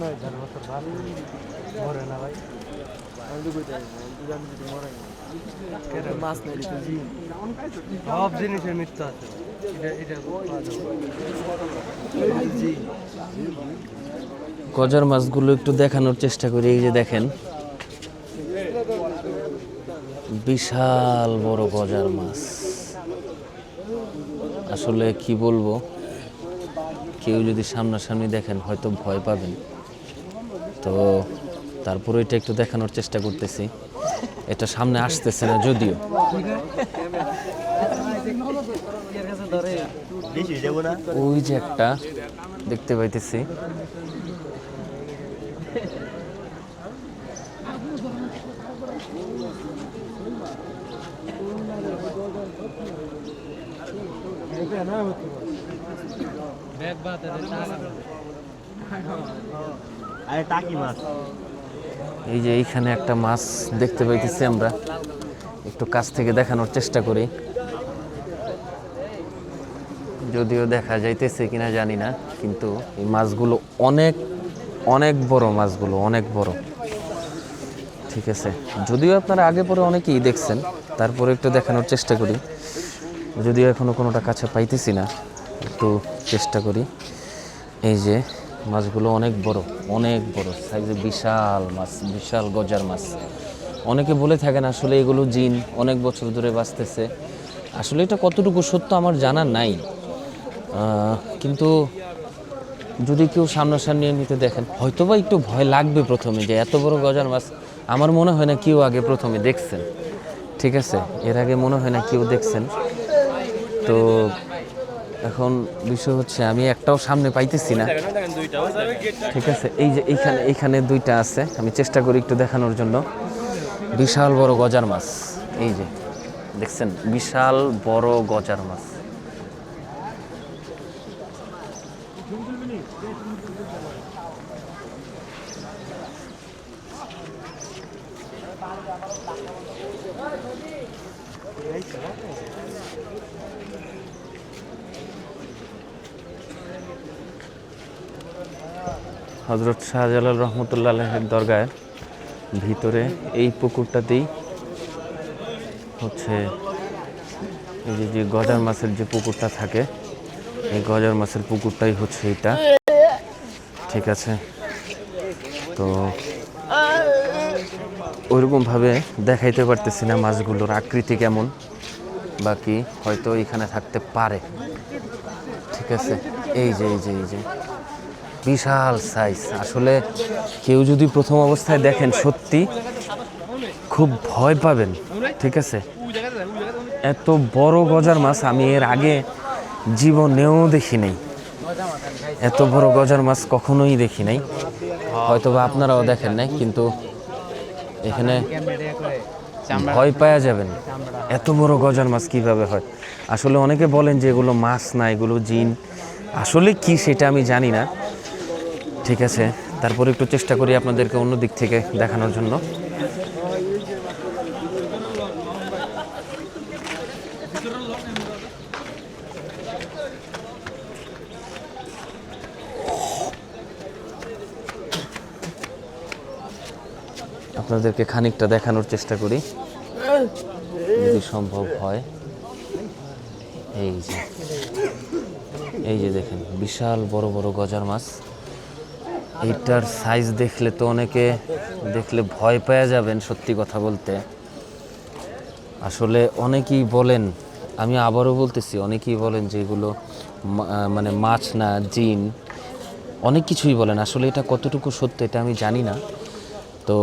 মনে বছর ভালো মরে না ভাই। মাছ সব জিনিসের মৃত্যু আছে। গজার মাছগুলো একটু দেখানোর চেষ্টা করি, এই যে দেখেন। বিশাল বড় গজার মাছ। আসলে কি বলব, কেউ যদি সামনাসামনি দেখেন, হয়তো ভয় পাবেন। তো তারপরে এটা একটু দেখানোর চেষ্টা করতেছি। এটা সামনে আসতেছে না যদিও। ওই যে একটা, দেখতে পাইতেছি। এই যে এইখানে একটা মাছ দেখতে পাইতেছি আমরা। একটু কাছ থেকে দেখানোর চেষ্টা করি। যদিও দেখা যাইতেছে কিনা জানি না, কিন্তু এই মাছগুলো অনেক অনেক বড় মাছগুলো, অনেক বড়। ঠিক আছে। যদিও আপনারা আগে পরে অনেকেই দেখছেন, তারপরে একটু দেখানোর চেষ্টা করি। যদিও এখনও কোনোটা কাছে পাইতেছি না, একটু চেষ্টা করি। এই যে মাছগুলো অনেক বড় অনেক বড় সাইজে বিশাল মাছ, বিশাল গজার মাছ। অনেকে বলে থাকেন আসলে এগুলো জিন, অনেক বছর ধরে বাঁচতেছে। আসলে এটা কতটুকু সত্য আমার জানা নাই। কিন্তু যদি কেউ সামনাসামনি এমনিতে দেখেন হয়তো বা একটু ভয় লাগবে প্রথমে যে এত বড় গজার মাছ, আমার মনে হয় না কেউ আগে প্রথমে দেখছেন। ঠিক আছে? এর আগে মনে হয় না কেউ দেখছেন। তো এখন বিষয় হচ্ছে আমি একটাও সামনে পাইতেছি না। ঠিক আছে? এই যে এইখানে এইখানে দুইটা আছে। আমি চেষ্টা করি একটু দেখানোর জন্য। বিশাল বড় গজার মাছ। এই যে, দেখছেন? বিশাল বড় গজার মাছ। হজরত শাহজালাল রহমতুল্লাহের দরগায় ভিতরে এই পুকুরটাতেই হচ্ছে এই যে যে গজার মাছের যে পুকুরটা থাকে, এই গজার মাছের পুকুরটাই হচ্ছে এটা। ঠিক আছে? তো ওইরকমভাবে দেখাইতে পারতেছি না মাছগুলোর আকৃতি কেমন, বাকি হয়তো এখানে থাকতে পারে। ঠিক আছে? এই যে এই যে এই যে। বিশাল সাইজ আসলে কেউ যদি প্রথম অবস্থায় দেখেন সত্যি, খুব ভয় পাবেন, ঠিক আছে? এত বড় গজার মাছ আমি এর আগে জীবনেও দেখি নাই। এত বড় গজার মাছ কখনোই দেখি নাই। হয়তো বা আপনারাও দেখেন নাই, কিন্তু এখানে ভয় পাওয়া যাবেন। এত বড় গজার মাছ কীভাবে হয়? আসলে অনেকে বলেন যে এগুলো মাছ না, এগুলো জিন। আসলে কি সেটা আমি জানি না। ঠিক আছে, তারপরে একটু চেষ্টা করি আপনাদেরকে অন্য দিক থেকে দেখানোর জন্য। আপনাদেরকে খানিকটা দেখানোর চেষ্টা করি, যদি সম্ভব হয়। এই যে এই যে দেখেন, বিশাল বড় বড় গজার মাছ। এইটার সাইজ দেখলে তো অনেকে দেখলে ভয় পেয়ে যাবেন সত্যি কথা বলতে। আসলে অনেকেই বলেন, আমি আবারও বলতেছি, অনেকেই বলেন যে এগুলো মানে মাছ না, জিন। অনেক কিছুই বলেন, আসলে এটা কতটুকু সত্য এটা আমি জানি না। তো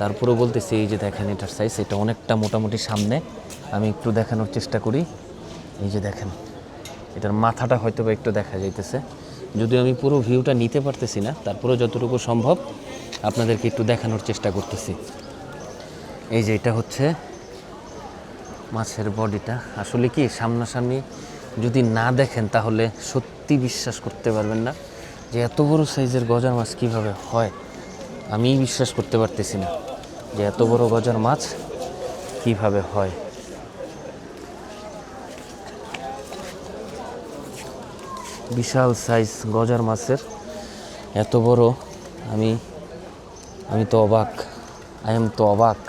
তারপরেও বলতেছি, এই যে দেখেন এটার সাইজ এটা অনেকটা মোটামুটি সামনে। আমি একটু দেখানোর চেষ্টা করি। এই যে দেখেন, এটার মাথাটা হয়তো বা একটু দেখা যাইতেছে। যদিও আমি পুরো ভিউটা নিতে পারতেছি না, তারপরেও যতটুকু সম্ভব আপনাদেরকে একটু দেখানোর চেষ্টা করতেছি। এই যে এটা হচ্ছে মাছের বডিটা। আসলে কি, সামনাসামনি যদি না দেখেন তাহলে সত্যি বিশ্বাস করতে পারবেন না যে এত বড় সাইজের গজার মাছ কীভাবে হয়। আমি বিশ্বাস করতে পারতেছি না যে এত বড় গজার মাছ কীভাবে হয়। বিশাল সাইজ গজার মাছের। এত বড় আমি আমি তো অবাক। আই এম তো অবাক।